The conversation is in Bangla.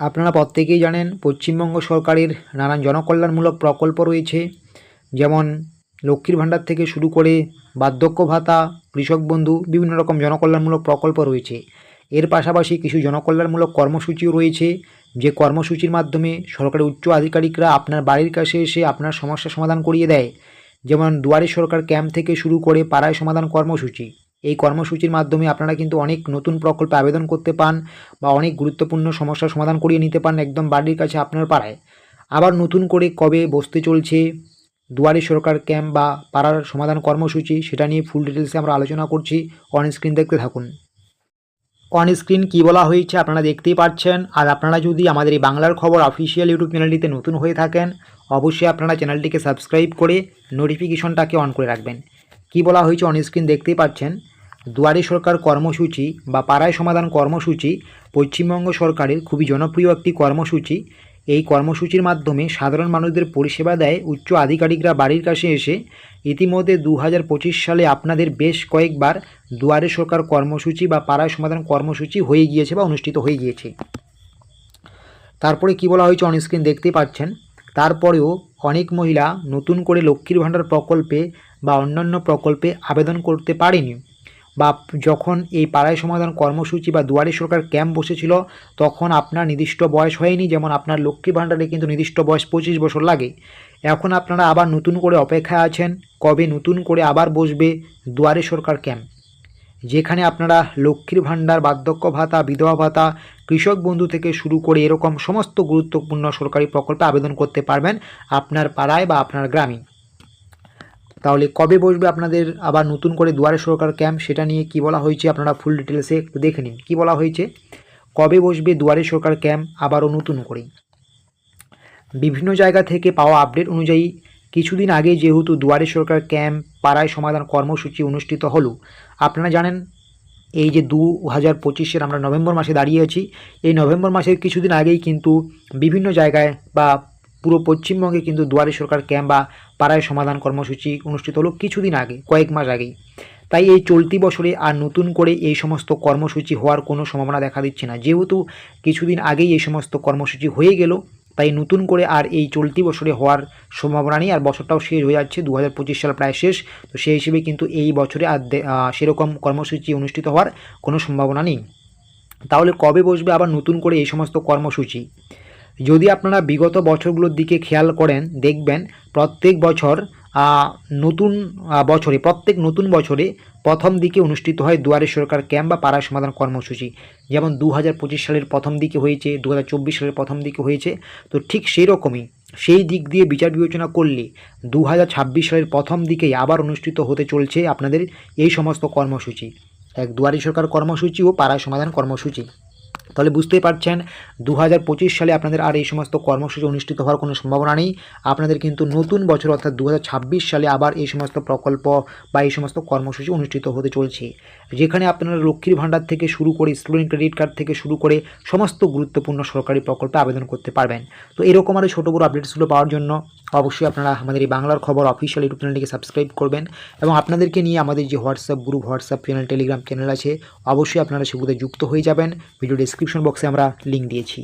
আপনারা প্রত্যেকেই জানেন, পশ্চিমবঙ্গ সরকারের নানান জনকল্যাণমূলক প্রকল্প রয়েছে, যেমন লক্ষ্মীর ভাণ্ডার থেকে শুরু করে বার্ধক্য ভাতা, কৃষক বন্ধু, বিভিন্ন রকম জনকল্যাণমূলক প্রকল্প রয়েছে। এর পাশাপাশি কিছু জনকল্যাণমূলক কর্মসূচিও রয়েছে, যে কর্মসূচির মাধ্যমে সরকারি উচ্চ আধিকারিকরা আপনার বাড়ির কাছে এসে আপনার সমস্যা সমাধান করিয়ে দেয়। যেমন দুয়ারে সরকার ক্যাম্প থেকে শুরু করে পাড়ায় সমাধান কর্মসূচি। এই কর্মসূচির মাধ্যমে আপনারা কিন্তু অনেক নতুন প্রকল্পে আবেদন করতে পান বা অনেক গুরুত্বপূর্ণ সমস্যার সমাধান করিয়ে নিতে পারেন একদম বাড়ির কাছে আপনার পাড়ায়। আবার নতুন করে কবে বসতে চলছে, দুয়ারে সরকার ক্যাম্প বা পাড়ার সমাধান কর্মসূচি সেটা নিয়ে ফুল ডিটেলসে আমরা আলোচনা করছি। অন স্ক্রিন দেখতে থাকুন। অন স্ক্রিন কী বলা হয়েছে আপনারা দেখতেই পাচ্ছেন। আর আপনারা যদি আমাদের এই বাংলার খবর অফিসিয়াল ইউটিউব চ্যানেলটিতে নতুন হয়ে থাকেন, অবশ্যই আপনারা চ্যানেলটিকে সাবস্ক্রাইব করে নোটিফিকেশনটাকে অন করে রাখবেন। কি বলা হয়েছে অন স্ক্রিন দেখতেই পাচ্ছেন? দুয়ারে সরকার কর্মসূচি বা পাড়ায় সমাধান কর্মসূচি পশ্চিমবঙ্গ সরকারের খুবই জনপ্রিয় একটি কর্মসূচি। এই কর্মসূচির মাধ্যমে সাধারণ মানুষদের পরিষেবা দেয় উচ্চ আধিকারিকরা বাড়ির কাছে এসে। ইতিমধ্যে দু হাজার পঁচিশ সালে আপনাদের বেশ কয়েকবার দুয়ারে সরকার কর্মসূচি বা পাড়ায় সমাধান কর্মসূচি হয়ে গিয়েছে বা অনুষ্ঠিত হয়ে গিয়েছে। তারপরে কি বলা হয়েছে অনস্ক্রিন দেখতেই পাচ্ছেন? তারপরেও অনেক মহিলা নতুন করে লক্ষ্মীর ভাণ্ডার প্রকল্পে বা অন্যান্য প্রকল্পে আবেদন করতে পারেনি বা যখন এই পাড়ায় সমাধান কর্মসূচি বা দুয়ারে সরকার ক্যাম্প বসেছিল, তখন আপনার নির্দিষ্ট বয়স হয়নি, যেমন আপনার লক্ষ্মী ভাণ্ডারে কিন্তু নির্দিষ্ট বয়স পঁচিশ বছর লাগে। এখন আপনারা আবার নতুন করে অপেক্ষায় আছেন, কবে নতুন করে আবার বসবে দুয়ারে সরকার ক্যাম্প। যেখানে আপনারা লক্ষ্মীর ভাণ্ডার, বার্ধক্য ভাতা, বিধবা ভাতা, কৃষক বন্ধু থেকে শুরু করে এরকম সমস্ত গুরুত্বপূর্ণ সরকারি প্রকল্পে আবেদন করতে পারবেন আপনার পাড়ায় বা আপনার গ্রামে। তাহলে কবে বসবে আপনাদের আবার নতুন করে দুয়ারে সরকার ক্যাম্প? সেটা নিয়ে কি বলা হয়েছে? আপনারা ফুল ডিটেলসে একটু দেখে নিন। কী বলা হয়েছে? কবে বসবে দুয়ারে সরকার ক্যাম্প? আবারও নতুন করে বিভিন্ন জায়গা থেকে পাওয়া আপডেট অনুযায়ী কিছুদিন আগে যেহেতু দুয়ারে সরকার ক্যাম্প পাড়ায় সমাধান কর্মসূচি অনুষ্ঠিত হলো, আপনারা জানেন এই যে দু হাজার পঁচিশের আমরা নভেম্বর মাসে দাঁড়িয়ে আছি, এই নভেম্বর মাসের কিছুদিন আগেই কিন্তু বিভিন্ন জায়গায় বা পুরো পশ্চিমবঙ্গে কিন্তু দুয়ারে সরকার ক্যাম্প বা পাড়ায় সমাধান কর্মসূচি অনুষ্ঠিত হলো কিছুদিন আগে, কয়েক মাস আগেই। তাই এই চলতি বছরে আর নতুন করে এই সমস্ত কর্মসূচি হওয়ার কোনো সম্ভাবনা দেখা দিচ্ছে না। যেহেতু কিছুদিন আগেই এই সমস্ত কর্মসূচি হয়ে গেল, তাই নতুন করে আর এই চলতি বছরে হওয়ার সম্ভাবনা নেই, আর বছরটাও শেষ হয়ে যাচ্ছে দু হাজার পঁচিশ সাল প্রায় শেষ। তো সেই হিসেবে কিন্তু এই বছরে আর সেরকম কর্মসূচি অনুষ্ঠিত হওয়ার কোনো সম্ভাবনা নেই। তাহলে কবে বসবে আবার নতুন করে এই সমস্ত কর্মসূচি? যদি আপনারা বিগত বছরগুলোর দিকে খেয়াল করেন, দেখবেন প্রত্যেক বছর নতুন বছরে, প্রত্যেক নতুন বছরে প্রথম দিকে অনুষ্ঠিত হয় দুয়ারে সরকার ক্যাম্প বা পাড়া সমাধান কর্মসূচি। যেমন দু হাজার পঁচিশ সালের প্রথম দিকে হয়েছে দু হাজার চব্বিশ সালের প্রথম দিকে হয়েছে। তো ঠিক সেই রকমই সেই দিক দিয়ে বিচার বিবেচনা করলে দু হাজার ছাব্বিশ সালের প্রথম দিকেই আবার অনুষ্ঠিত হতে চলছে আপনাদের এই সমস্ত কর্মসূচি। এক দুয়ারি সরকার কর্মসূচি ও পাড়া সমাধান কর্মসূচি। তাহলে বুঝতেই পারছেন দু হাজার পঁচিশ সালে আপনাদের আর এই সমস্ত কর্মসূচি অনুষ্ঠিত হওয়ার কোনো সম্ভাবনা নেই। আপনাদের কিন্তু নতুন বছর অর্থাৎ দু হাজার ছাব্বিশ সালে আবার এই সমস্ত প্রকল্প বা এই সমস্ত কর্মসূচি অনুষ্ঠিত হতে চলছে। যেখানে আপনারা লক্ষ্মীর ভাণ্ডার থেকে শুরু করে স্টুডেন্ট ক্রেডিট কার্ড থেকে শুরু করে সমস্ত গুরুত্বপূর্ণ সরকারি প্রকল্পে আবেদন করতে পারবেন। তো এরকম আরও ছোটো বড়ো আপডেটসগুলো পাওয়ার জন্য অবশ্যই আপনারা আমাদের এই বাংলার খবর অফিসিয়াল ইউটিউব চ্যানেলটিকে সাবস্ক্রাইব করবেন এবং আপনাদেরকে নিয়ে আমাদের যে WhatsApp group, WhatsApp channel, Telegram channel আছে, অবশ্যই আপনারা সেগুলোতে যুক্ত হয়ে যাবেন। ভিডিও ডিসক্রিপশন বক্সে আমরা লিঙ্ক দিয়েছি।